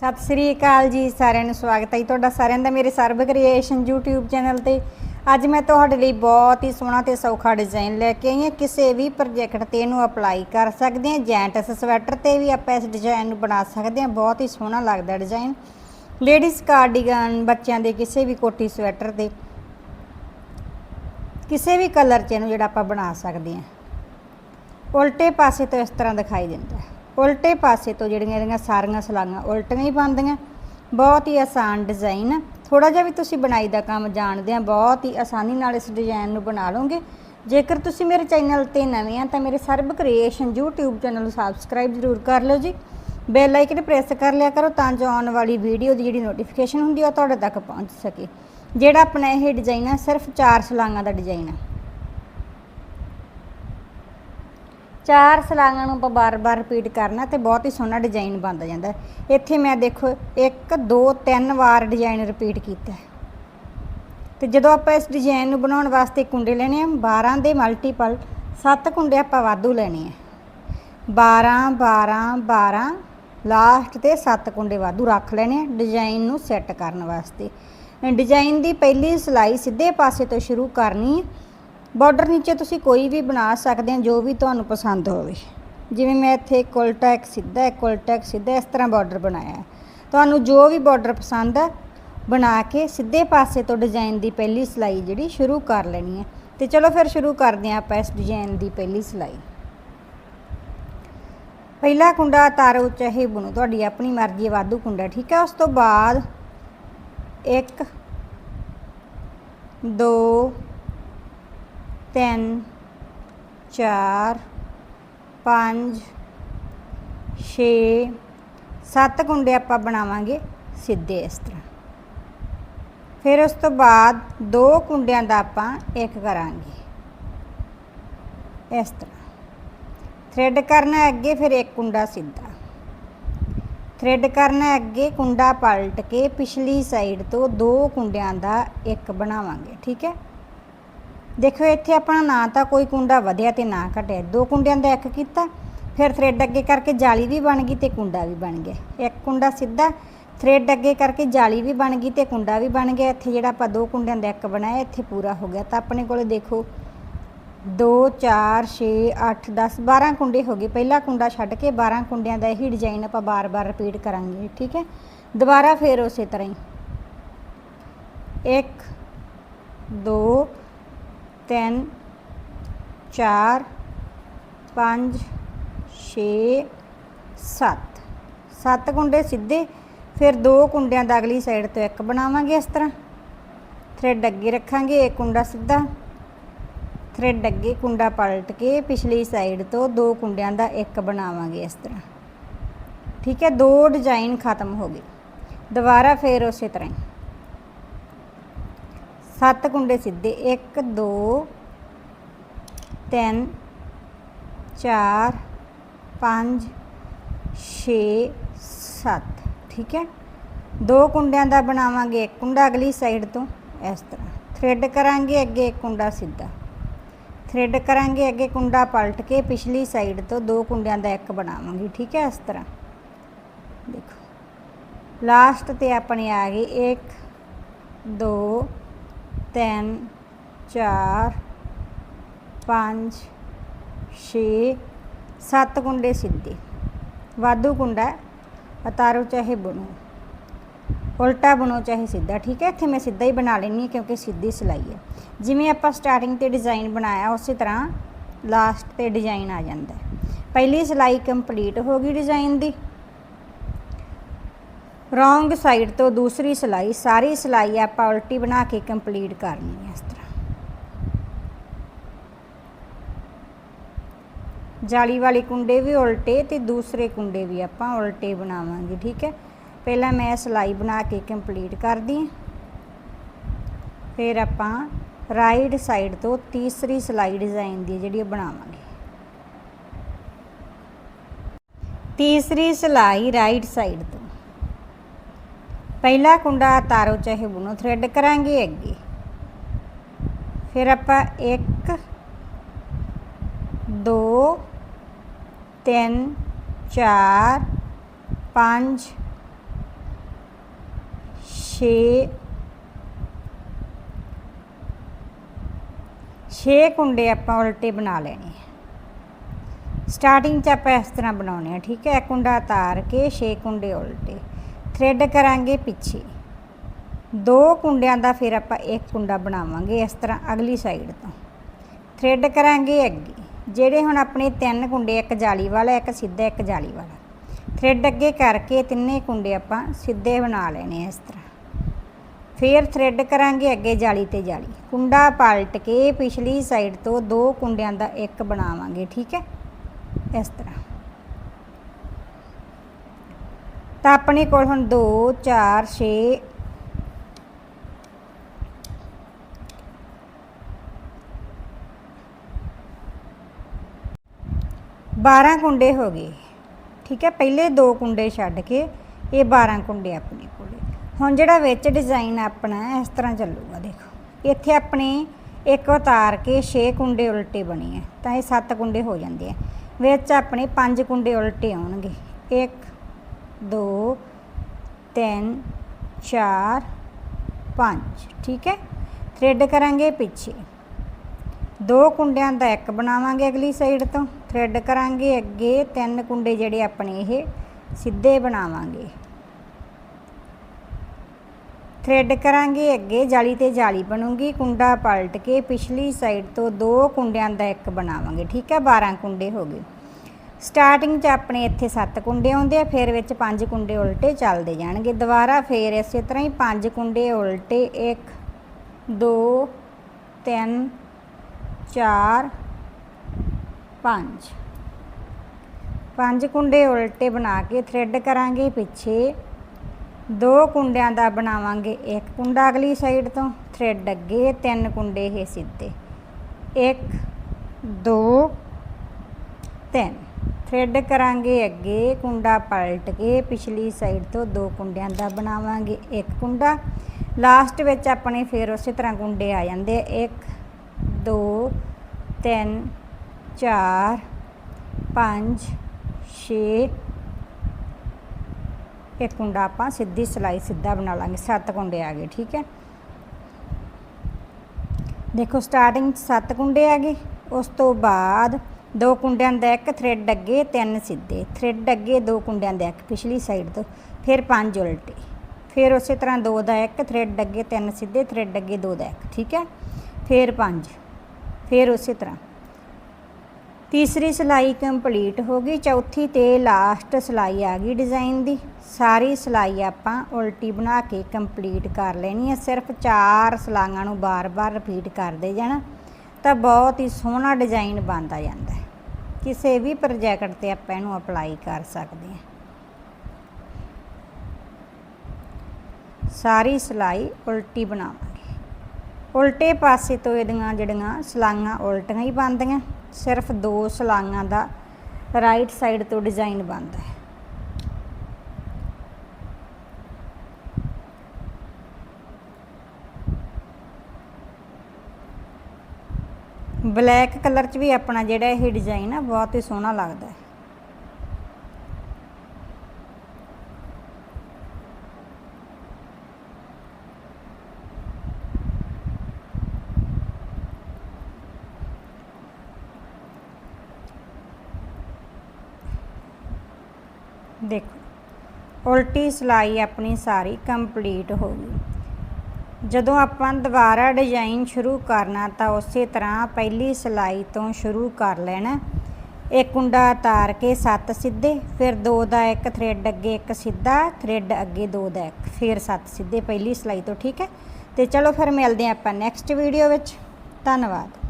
ਸਤਿ ਸ੍ਰੀ ਅਕਾਲ ਜੀ ਸਾਰਿਆਂ ਨੂੰ, ਸਵਾਗਤ ਹੈ ਜੀ ਤੁਹਾਡਾ ਸਾਰਿਆਂ ਦਾ ਮੇਰੇ ਸਰਬ ਕ੍ਰੀਏਸ਼ਨ YouTube ਚੈਨਲ ਤੇ। ਅੱਜ ਮੈਂ ਤੁਹਾਡੇ ਲਈ ਬਹੁਤ ਹੀ ਸੋਹਣਾ ਤੇ ਸੌਖਾ ਡਿਜ਼ਾਈਨ ਲੈ ਕੇ ਆਈ ਹਾਂ। ਕਿਸੇ ਵੀ ਪ੍ਰੋਜੈਕਟ ਤੇ ਇਹਨੂੰ ਅਪਲਾਈ ਕਰ ਸਕਦੇ ਹਾਂ। ਜੈਂਟਸ ਸਵੈਟਰ ਤੇ ਵੀ ਆਪਾਂ ਇਸ ਡਿਜ਼ਾਈਨ ਨੂੰ ਬਣਾ ਸਕਦੇ ਹਾਂ। ਬਹੁਤ ਹੀ ਸੋਹਣਾ ਲੱਗਦਾ ਡਿਜ਼ਾਈਨ ਲੇਡੀਜ਼ ਕਾਰਡੀਗਨ ਬੱਚਿਆਂ ਦੇ ਕਿਸੇ ਵੀ ਕੋਟੀ ਸਵੈਟਰ ਤੇ ਕਿਸੇ ਵੀ ਕਲਰ 'ਚ ਇਹਨੂੰ ਜਿਹੜਾ ਆਪਾਂ ਬਣਾ ਸਕਦੇ ਹਾਂ। ਉਲਟੇ ਪਾਸੇ ਤੋਂ ਇਸ ਤਰ੍ਹਾਂ ਦਿਖਾਈ ਦਿੰਦਾ ਹੈ। ਉਲਟੇ ਪਾਸੇ ਤੋਂ ਜਿਹੜੀਆਂ ਇਹਦੀਆਂ ਸਾਰੀਆਂ ਸਲਾਈਆਂ ਉਲਟੀਆਂ ਹੀ ਪਾਉਂਦੀਆਂ। ਬਹੁਤ ਹੀ ਆਸਾਨ ਡਿਜ਼ਾਈਨ ਆ ਥੋੜਾ ਜਿਹਾ ਵੀ ਤੁਸੀਂ ਬਣਾਈ ਦਾ ਕੰਮ ਜਾਣਦੇ ਆ, ਬਹੁਤ ਹੀ ਆਸਾਨੀ ਨਾਲ ਇਸ ਡਿਜ਼ਾਈਨ ਨੂੰ ਬਣਾ ਲਓਗੇ। ਜੇਕਰ ਤੁਸੀਂ ਮੇਰੇ ਚੈਨਲ ਤੇ ਨਵੇਂ ਆ, ਤਾਂ ਮੇਰੇ ਸਰਬ ਕ੍ਰੀਏਸ਼ਨ YouTube ਚੈਨਲ ਨੂੰ ਸਬਸਕ੍ਰਾਈਬ ਜ਼ਰੂਰ ਕਰ ਲਓ ਜੀ। ਬੈਲ ਆਈਕਨ ਪ੍ਰੈਸ ਕਰ ਲਿਆ ਕਰੋ ਤਾਂ ਜੋ ਆਉਣ ਵਾਲੀ ਵੀਡੀਓ ਦੀ ਜਿਹੜੀ ਨੋਟੀਫਿਕੇਸ਼ਨ ਹੁੰਦੀ ਆ, ਉਹ ਤੁਹਾਡੇ ਤੱਕ ਪਹੁੰਚ ਸਕੇ। ਜਿਹੜਾ ਆਪਣਾ ਇਹ ਡਿਜ਼ਾਈਨ ਆ, ਸਿਰਫ ਚਾਰ ਸਲਾਈਆਂ ਦਾ ਡਿਜ਼ਾਈਨ ਆ। ਚਾਰ ਸਲਾਈਆਂ ਨੂੰ ਆਪਾਂ ਬਾਰ-ਬਾਰ ਰਿਪੀਟ ਕਰਨਾ ਤੇ ਬਹੁਤ ਹੀ ਸੋਹਣਾ ਡਿਜ਼ਾਈਨ ਬਣਦਾ ਜਾਂਦਾ। ਇੱਥੇ ਮੈਂ ਦੇਖੋ 1 2 3 ਵਾਰ ਡਿਜ਼ਾਈਨ ਰਿਪੀਟ ਕੀਤਾ ਹੈ। ਤੇ ਜਦੋਂ ਆਪਾਂ ਇਸ ਡਿਜ਼ਾਈਨ ਨੂੰ ਬਣਾਉਣ ਵਾਸਤੇ ਕੁੰਡੇ ਲੈਣੇ ਆ 12 ਦੇ ਮਲਟੀਪਲ 7 ਕੁੰਡੇ ਆਪਾਂ ਵਾਧੂ ਲੈਣੇ ਆ। 12 12 12 ਲਾਸਟ ਤੇ 7 ਕੁੰਡੇ ਵਾਧੂ ਰੱਖ ਲੈਣੇ ਆ ਡਿਜ਼ਾਈਨ ਨੂੰ ਸੈੱਟ ਕਰਨ ਵਾਸਤੇ। ਡਿਜ਼ਾਈਨ ਦੀ ਪਹਿਲੀ ਸਲਾਈ ਸਿੱਧੇ ਪਾਸੇ ਤੋਂ ਸ਼ੁਰੂ ਕਰਨੀ ਹੈ ਬਾਰਡਰ ਨੀਚੇ ਤੁਸੀਂ ਕੋਈ ਵੀ ਬਣਾ ਸਕਦੇ ਹੋ, ਜੋ ਵੀ ਤੁਹਾਨੂੰ ਪਸੰਦ ਹੋਵੇ। ਜਿਵੇਂ ਮੈਂ ਇੱਥੇ ਇੱਕ ਉਲਟਾ ਇੱਕ ਸਿੱਧਾ, ਇੱਕ ਉਲਟਾ ਇੱਕ ਸਿੱਧਾ, ਇਸ ਤਰ੍ਹਾਂ ਬਾਰਡਰ ਬਣਾਇਆ ਤੁਹਾਨੂੰ ਜੋ ਵੀ ਬਾਰਡਰ ਪਸੰਦ ਹੈ ਬਣਾ ਕੇ ਸਿੱਧੇ ਪਾਸੇ ਤੋਂ ਡਿਜ਼ਾਈਨ ਦੀ ਪਹਿਲੀ ਸਿਲਾਈ ਜਿਹੜੀ ਸ਼ੁਰੂ ਕਰ ਲੈਣੀ ਹੈ। ਤੇ ਚਲੋ ਫਿਰ ਸ਼ੁਰੂ ਕਰਦੇ ਹਾਂ ਆਪਾਂ ਇਸ ਡਿਜ਼ਾਈਨ ਦੀ ਪਹਿਲੀ ਸਿਲਾਈ। ਪਹਿਲਾ ਕੁੰਡਾ ਤਾਰੋ ਚਾਹੇ ਬੁਣੋ, ਤੁਹਾਡੀ ਆਪਣੀ ਮਰਜ਼ੀ ਵਾਧੂ ਕੁੰਡਾ, ਠੀਕ ਹੈ। ਉਸ ਤੋਂ ਬਾਅਦ 1 2 ਤਿੰਨ, ਚਾਰ, ਪੰਜ, ਛੇ, ਸੱਤ ਕੁੰਡੇ ਆਪਾਂ ਬਣਾਵਾਂਗੇ ਸਿੱਧੇ ਇਸ ਤਰ੍ਹਾਂ। ਫਿਰ ਉਸ ਤੋਂ ਬਾਅਦ ਦੋ ਕੁੰਡਿਆਂ ਦਾ ਆਪਾਂ ਇੱਕ ਕਰਾਂਗੇ। ਇਸ ਤਰ੍ਹਾਂ। ਥ੍ਰੈਡ ਕਰਨਾ ਅੱਗੇ ਫਿਰ ਇੱਕ ਕੁੰਡਾ ਸਿੱਧਾ। ਥ੍ਰੈਡ ਕਰਨਾ ਅੱਗੇ ਕੁੰਡਾ ਪਲਟ ਕੇ ਪਿਛਲੀ ਸਾਈਡ ਤੋਂ ਦੋ ਕੁੰਡਿਆਂ ਦਾ ਇੱਕ ਬਣਾਵਾਂਗੇ, ਠੀਕ ਹੈ? ਦੇਖੋ, ਇੱਥੇ ਆਪਣਾ ਨਾ ਤਾਂ ਕੋਈ ਕੁੰਡਾ ਵਧਿਆ ਤੇ ਨਾ ਘਟਿਆ। ਦੋ ਕੁੰਡਿਆਂ ਦਾ ਇੱਕ ਕੀਤਾ, ਫਿਰ ਥ੍ਰੈਡ ਅੱਗੇ ਕਰਕੇ ਜਾਲੀ ਵੀ ਬਣ ਗਈ ਤੇ ਕੁੰਡਾ ਵੀ ਬਣ ਗਿਆ। ਇੱਕ ਕੁੰਡਾ ਸਿੱਧਾ ਥ੍ਰੈਡ ਅੱਗੇ ਕਰਕੇ ਜਾਲੀ ਵੀ ਬਣ ਗਈ ਤੇ ਕੁੰਡਾ ਵੀ ਬਣ ਗਿਆ। ਇੱਥੇ ਜਿਹੜਾ ਆਪਾਂ ਦੋ ਕੁੰਡਿਆਂ ਦਾ ਇੱਕ ਬਣਾਇਆ, ਇੱਥੇ ਪੂਰਾ ਹੋ ਗਿਆ। ਤਾਂ ਆਪਣੇ ਕੋਲੇ ਦੇਖੋ 2 4 6 8 10 12 ਕੁੰਡੇ ਹੋ ਗਏ। ਪਹਿਲਾ ਕੁੰਡਾ ਛੱਡ ਕੇ 12 ਕੁੰਡਿਆਂ ਦਾ ਇਹੀ ਡਿਜ਼ਾਈਨ ਆਪਾਂ ਬਾਰ-ਬਾਰ ਰਿਪੀਟ ਕਰਾਂਗੇ, ਠੀਕ ਹੈ? ਦੁਬਾਰਾ ਫੇਰ ਉਸੇ ਤਰ੍ਹਾਂ ਹੀ। 1 2 ਤਿੰਨ, ਚਾਰ, ਪੰਜ, ਛੇ, ਸੱਤ। ਸੱਤ ਕੁੰਡੇ ਸਿੱਧੇ, ਫਿਰ ਦੋ ਕੁੰਡਿਆਂ ਦਾ ਅਗਲੀ ਸਾਈਡ ਤੋਂ ਇੱਕ ਬਣਾਵਾਂਗੇ ਇਸ ਤਰ੍ਹਾਂ। ਥ੍ਰੈਡ ਅੱਗੇ ਰੱਖਾਂਗੇ ਇੱਕ ਕੁੰਡਾ ਸਿੱਧਾ। ਥ੍ਰੈਡ ਅੱਗੇ ਕੁੰਡਾ ਪਲਟ ਕੇ ਪਿਛਲੀ ਸਾਈਡ ਤੋਂ ਦੋ ਕੁੰਡਿਆਂ ਦਾ ਇੱਕ ਬਣਾਵਾਂਗੇ ਇਸ ਤਰ੍ਹਾਂ। ਠੀਕ ਹੈ, ਦੋ ਡਿਜ਼ਾਈਨ ਖਤਮ ਹੋ ਗਏ। ਦੁਬਾਰਾ ਫੇਰ ਉਸੇ ਤਰ੍ਹਾਂ ਹੀ। ਸੱਤ ਕੁੰਡੇ ਸਿੱਧੇ 1 2 3 4 5 6 7 ਠੀਕ ਹੈ? ਦੋ ਕੁੰਡਿਆਂ ਦਾ ਬਣਾਵਾਂਗੇ ਇੱਕ ਕੁੰਡਾ ਅਗਲੀ ਸਾਈਡ ਤੋਂ, ਇਸ ਤਰ੍ਹਾਂ। ਥ੍ਰੈਡ ਕਰਾਂਗੇ ਅੱਗੇ ਇੱਕ ਕੁੰਡਾ ਸਿੱਧਾ। ਥ੍ਰੈਡ ਕਰਾਂਗੇ ਅੱਗੇ ਕੁੰਡਾ ਪਲਟ ਕੇ ਪਿਛਲੀ ਸਾਈਡ ਤੋਂ ਦੋ ਕੁੰਡਿਆਂ ਦਾ ਇੱਕ ਬਣਾਵਾਂਗੇ, ਠੀਕ ਹੈ? ਇਸ ਤਰ੍ਹਾਂ। ਦੇਖੋ। ਲਾਸਟ ਤੇ ਆਪਣੇ ਆ ਗਏ। 1 2 ਤਿੰਨ, ਚਾਰ, ਪੰਜ, ਛੇ, ਸੱਤ ਕੁੰਡੇ ਸਿੱਧੇ। ਵਾਧੂ ਕੁੰਡਾ ਉਤਾਰੋ ਚਾਹੇ ਬਣੋ। ਉਲਟਾ ਬਣੋ ਚਾਹੇ ਸਿੱਧਾ, ਠੀਕ ਹੈ? ਇੱਥੇ ਮੈਂ ਸਿੱਧਾ ਹੀ ਬਣਾ ਲੈਣੀ ਹੈ ਕਿਉਂਕਿ ਸਿੱਧੀ ਸਿਲਾਈ ਹੈ। ਜਿਵੇਂ ਆਪਾਂ ਸਟਾਰਟਿੰਗ ਤੇ ਡਿਜ਼ਾਈਨ ਬਣਾਇਆ, ਉਸੇ ਤਰ੍ਹਾਂ ਲਾਸਟ ਤੇ ਡਿਜ਼ਾਈਨ ਆ ਜਾਂਦਾ ਪਹਿਲੀ ਸਿਲਾਈ ਕੰਪਲੀਟ ਹੋ ਗਈ ਡਿਜ਼ਾਈਨ ਦੀ। ਰੋਂਗ ਸਾਈਡ ਤੋਂ ਦੂਸਰੀ ਸਿਲਾਈ, ਸਾਰੀ ਸਿਲਾਈ ਆਪਾਂ ਉਲਟੀ ਬਣਾ ਕੇ ਕੰਪਲੀਟ ਕਰਨੀ ਹੈ ਇਸ ਤਰ੍ਹਾਂ। ਜਾਲੀ ਵਾਲੇ ਕੁੰਡੇ ਵੀ ਉਲਟੇ ਤੇ ਦੂਸਰੇ ਕੁੰਡੇ ਵੀ ਆਪਾਂ ਉਲਟੇ ਬਣਾਵਾਂਗੇ, ਠੀਕ ਹੈ? ਪਹਿਲਾਂ ਮੈਂ ਸਿਲਾਈ ਬਣਾ ਕੇ ਕੰਪਲੀਟ ਕਰਦੀ ਹਾਂ। ਫਿਰ ਆਪਾਂ ਰਾਈਟ ਸਾਈਡ ਤੋਂ ਤੀਸਰੀ ਸਿਲਾਈ ਡਿਜ਼ਾਈਨ ਦੀ ਜਿਹੜੀ ਉਹ ਬਣਾਵਾਂਗੇ। ਤੀਸਰੀ ਸਿਲਾਈ ਰਾਈਟ ਸਾਈਡ ਤੋਂ। ਪਹਿਲਾ ਕੁੰਡਾ ਤਾਰੋ ਚਾਹੇ ਬੁਣੋ ਥਰੈਡ ਕਰਾਂਗੇ ਅੱਗੇ। ਫਿਰ ਆਪਾਂ 1 2 3 4 5 6 6 ਕੁੰਡੇ ਆਪਾਂ ਉਲਟੇ ਬਣਾ ਲੈਣੇ ਸਟਾਰਟਿੰਗ ਚ ਆਪਾਂ ਇਸ ਤਰ੍ਹਾਂ ਬਣਾਉਣੇ ਆ, ਠੀਕ ਹੈ? ਕੁੰਡਾ ਤਾਰ ਕੇ 6 ਕੁੰਡੇ ਉਲਟੇ। ਥ੍ਰੈਡ ਕਰਾਂਗੇ ਪਿੱਛੇ। ਦੋ ਕੁੰਡਿਆਂ ਦਾ ਫਿਰ ਆਪਾਂ ਇੱਕ ਕੁੰਡਾ ਬਣਾਵਾਂਗੇ ਇਸ ਤਰ੍ਹਾਂ ਅਗਲੀ ਸਾਈਡ ਤੋਂ। ਥ੍ਰੈਡ ਕਰਾਂਗੇ ਅੱਗੇ, ਜਿਹੜੇ ਹੁਣ ਆਪਣੇ ਤਿੰਨ ਕੁੰਡੇ, ਇੱਕ ਜਾਲੀ ਵਾਲਾ, ਇੱਕ ਸਿੱਧਾ, ਇੱਕ ਜਾਲੀ ਵਾਲਾ। ਥ੍ਰੈਡ ਅੱਗੇ ਕਰਕੇ ਤਿੰਨੇ ਕੁੰਡੇ ਆਪਾਂ ਸਿੱਧੇ ਬਣਾ ਲੈਣੇ ਇਸ ਤਰ੍ਹਾਂ। ਫਿਰ ਥ੍ਰੈਡ ਕਰਾਂਗੇ ਅੱਗੇ ਜਾਲੀ ਤੇ ਜਾਲੀ। ਕੁੰਡਾ ਪਲਟ ਕੇ ਪਿਛਲੀ ਸਾਈਡ ਤੋਂ ਦੋ ਕੁੰਡਿਆਂ ਦਾ ਇੱਕ ਬਣਾਵਾਂਗੇ, ਠੀਕ ਹੈ? ਇਸ ਤਰ੍ਹਾਂ। ਤਾਂ ਆਪਣੇ ਕੋਲ ਹੁਣ 2 4 6 12 ਕੁੰਡੇ ਹੋ ਗਏ। ਠੀਕ ਹੈ, ਪਹਿਲੇ ਦੋ ਕੁੰਡੇ ਛੱਡ ਕੇ ਇਹ 12 ਕੁੰਡੇ ਆਪਣੇ ਕੋਲੇ ਹੁਣ ਜਿਹੜਾ ਵਿੱਚ ਡਿਜ਼ਾਈਨ ਆਪਣਾ ਇਸ ਤਰ੍ਹਾਂ ਚੱਲੂਗਾ, ਦੇਖੋ। ਇੱਥੇ ਆਪਣੇ ਇੱਕ ਉਤਾਰ ਕੇ 6 ਕੁੰਡੇ ਉਲਟੇ ਬਣੇ ਆ, ਤਾਂ ਇਹ 7 ਕੁੰਡੇ ਹੋ ਜਾਂਦੇ ਆ। ਵਿੱਚ ਆਪਣੇ 5 ਕੁੰਡੇ ਉਲਟੇ ਆਉਣਗੇ। 1 2 3 4 5 ਠੀਕ ਹੈ? ਥ੍ਰੈਡ ਕਰਾਂਗੇ ਪਿੱਛੇ। ਦੋ ਕੁੰਡਿਆਂ ਦਾ ਇੱਕ ਬਣਾਵਾਂਗੇ ਅਗਲੀ ਸਾਈਡ ਤੋਂ। ਥ੍ਰੈਡ ਕਰਾਂਗੇ ਅੱਗੇ। ਤਿੰਨ ਕੁੰਡੇ ਜਿਹੜੇ ਆਪਣੇ ਇਹ ਸਿੱਧੇ ਬਣਾਵਾਂਗੇ। ਥ੍ਰੈਡ ਕਰਾਂਗੇ ਅੱਗੇ। ਜਾਲੀ ਤੇ ਜਾਲੀ ਬਣੂਗੀ। ਕੁੰਡਾ ਪਲਟ ਕੇ ਪਿਛਲੀ ਸਾਈਡ ਤੋਂ ਦੋ ਕੁੰਡਿਆਂ ਦਾ ਇੱਕ ਬਣਾਵਾਂਗੇ। ਠੀਕ ਹੈ? 12 ਕੁੰਡੇ ਹੋ ਗਏ। ਸਟਾਰਟਿੰਗ 'ਚ ਆਪਣੇ ਇੱਥੇ 7 ਕੁੰਡੇ ਆਉਂਦੇ ਆ, ਫਿਰ ਵਿੱਚ 5 ਕੁੰਡੇ ਉਲਟੇ ਚੱਲਦੇ ਜਾਣਗੇ। ਦੁਬਾਰਾ ਫੇਰ ਇਸੇ ਤਰ੍ਹਾਂ ਹੀ 5 ਕੁੰਡੇ ਉਲਟੇ 1 2 3 4 5 ਪੰਜ ਕੁੰਡੇ ਉਲਟੇ ਬਣਾ ਕੇ ਥ੍ਰੈਡ ਕਰਾਂਗੇ, ਪਿੱਛੇ ਦੋ ਕੁੰਡਿਆਂ ਦਾ ਬਣਾਵਾਂਗੇ, ਇੱਕ ਕੁੰਡਾ ਅਗਲੀ ਸਾਈਡ ਤੋਂ, ਥ੍ਰੈਡ ਅੱਗੇ, ਤਿੰਨ ਕੁੰਡੇ ਇਹ ਸਿੱਧੇ। 1 2 3 ਥ੍ਰੈਡ ਕਰਾਂਗੇ ਅੱਗੇ, ਕੁੰਡਾ ਪਲਟ ਕੇ ਪਿਛਲੀ ਸਾਈਡ ਤੋਂ ਦੋ ਕੁੰਡਿਆਂ ਦਾ ਬਣਾਵਾਂਗੇ। ਇੱਕ ਕੁੰਡਾ, ਲਾਸਟ ਵਿੱਚ ਆਪਣੇ ਫਿਰ ਉਸੇ ਤਰ੍ਹਾਂ ਕੁੰਡੇ ਆ ਜਾਂਦੇ 1 2 3 4 5 6 ਇੱਕ ਕੁੰਡਾ ਆਪਾਂ ਸਿੱਧੀ ਸਲਾਈ ਸਿੱਧਾ ਬਣਾ ਲਾਂਗੇ। ਸੱਤ ਕੁੰਡੇ ਆ ਗਏ, ਠੀਕ ਹੈ? ਦੇਖੋ ਸਟਾਰਟਿੰਗ 'ਚ ਸੱਤ ਕੁੰਡੇ ਆ ਗਏ। ਉਸ ਤੋਂ ਬਾਅਦ ਦੋ ਕੁੰਡਿਆਂ ਦਾ ਇੱਕ ਥ੍ਰੈਡ ਅੱਗੇ, ਤਿੰਨ ਸਿੱਧੇ। ਥ੍ਰੈਡ ਅੱਗੇ ਦੋ ਕੁੰਡਿਆਂ ਦਾ ਇੱਕ ਪਿਛਲੀ ਸਾਈਡ ਤੋਂ, ਫਿਰ ਪੰਜ ਉਲਟੇ। ਫਿਰ ਉਸੇ ਤਰ੍ਹਾਂ ਦੋ ਦਾ ਇੱਕ ਥ੍ਰੈਡ ਅੱਗੇ ਤਿੰਨ ਸਿੱਧੇ ਥ੍ਰੈਡ ਅੱਗੇ ਦੋ ਦਾ ਇੱਕ, ਠੀਕ ਹੈ? ਫਿਰ ਪੰਜ। ਫਿਰ ਉਸੇ ਤਰ੍ਹਾਂ। ਤੀਸਰੀ ਸਿਲਾਈ ਕੰਪਲੀਟ ਹੋ ਗਈ। ਚੌਥੀ ਤੇ ਲਾਸਟ ਸਿਲਾਈ ਆ ਗਈ ਡਿਜ਼ਾਈਨ ਦੀ। ਸਾਰੀ ਸਿਲਾਈ ਆਪਾਂ ਉਲਟੀ ਬਣਾ ਕੇ ਕੰਪਲੀਟ ਕਰ ਲੈਣੀ ਹੈ। ਸਿਰਫ ਚਾਰ ਸਲਾਈਆਂ ਨੂੰ ਬਾਰ-ਬਾਰ ਰਿਪੀਟ ਕਰਦੇ ਜਾਣਾ ਤਾਂ ਬਹੁਤ ਹੀ ਸੋਹਣਾ ਡਿਜ਼ਾਈਨ ਬਣਦਾ ਜਾਂਦਾ ਹੈ। ਕਿਸੇ ਵੀ ਪ੍ਰੋਜੈਕਟ ਤੇ ਆਪਾਂ ਇਹਨੂੰ ਅਪਲਾਈ ਕਰ ਸਕਦੇ ਹਾਂ। ਸਾਰੀ ਸਿਲਾਈ ਉਲਟੀ ਬਣਾਵਾਂਗੇ। ਉਲਟੇ ਪਾਸੇ ਤੋਂ ਇਹਦੀਆਂ ਜਿਹੜੀਆਂ ਸਲਾਈਆਂ ਉਲਟੀਆਂ ਹੀ ਬਣਦੀਆਂ, ਸਿਰਫ ਦੋ ਸਲਾਈਆਂ ਦਾ ਰਾਈਟ ਸਾਈਡ ਤੋਂ ਡਿਜ਼ਾਈਨ ਬਣਦਾ ਹੈ। ਬਲੈਕ ਕਲਰ 'ਚ ਵੀ ਆਪਣਾ ਜਿਹੜਾ ਇਹ ਡਿਜ਼ਾਈਨ ਆ, ਬਹੁਤ ਹੀ ਸੋਹਣਾ ਲੱਗਦਾ ਹੈ। ਦੇਖੋ, ਉਲਟੀ ਸਿਲਾਈ ਆਪਣੀ ਸਾਰੀ ਕੰਪਲੀਟ ਹੋ ਗਈ। ਜਦੋਂ ਆਪਾਂ ਦੁਬਾਰਾ ਡਿਜ਼ਾਈਨ ਸ਼ੁਰੂ ਕਰਨਾ ਤਾਂ ਉਸੇ ਤਰ੍ਹਾਂ ਪਹਿਲੀ ਸਿਲਾਈ ਤੋਂ ਸ਼ੁਰੂ ਕਰ ਲੈਣਾ। ਇੱਕ ਕੁੰਡਾ ਤਾਰ ਕੇ ਸੱਤ ਸਿੱਧੇ, ਫਿਰ ਦੋ ਦਾ ਇੱਕ, ਥ੍ਰੈਡ ਅੱਗੇ ਇੱਕ ਸਿੱਧਾ, ਥ੍ਰੈਡ ਅੱਗੇ ਦੋ ਦਾ ਇੱਕ, ਫਿਰ ਸੱਤ ਸਿੱਧੇ, ਪਹਿਲੀ ਸਿਲਾਈ ਤੋਂ, ਠੀਕ ਹੈ? ਤੇ ਚਲੋ ਫਿਰ ਮਿਲਦੇ ਹਾਂ ਆਪਾਂ ਨੈਕਸਟ ਵੀਡੀਓ ਵਿੱਚ। ਧੰਨਵਾਦ।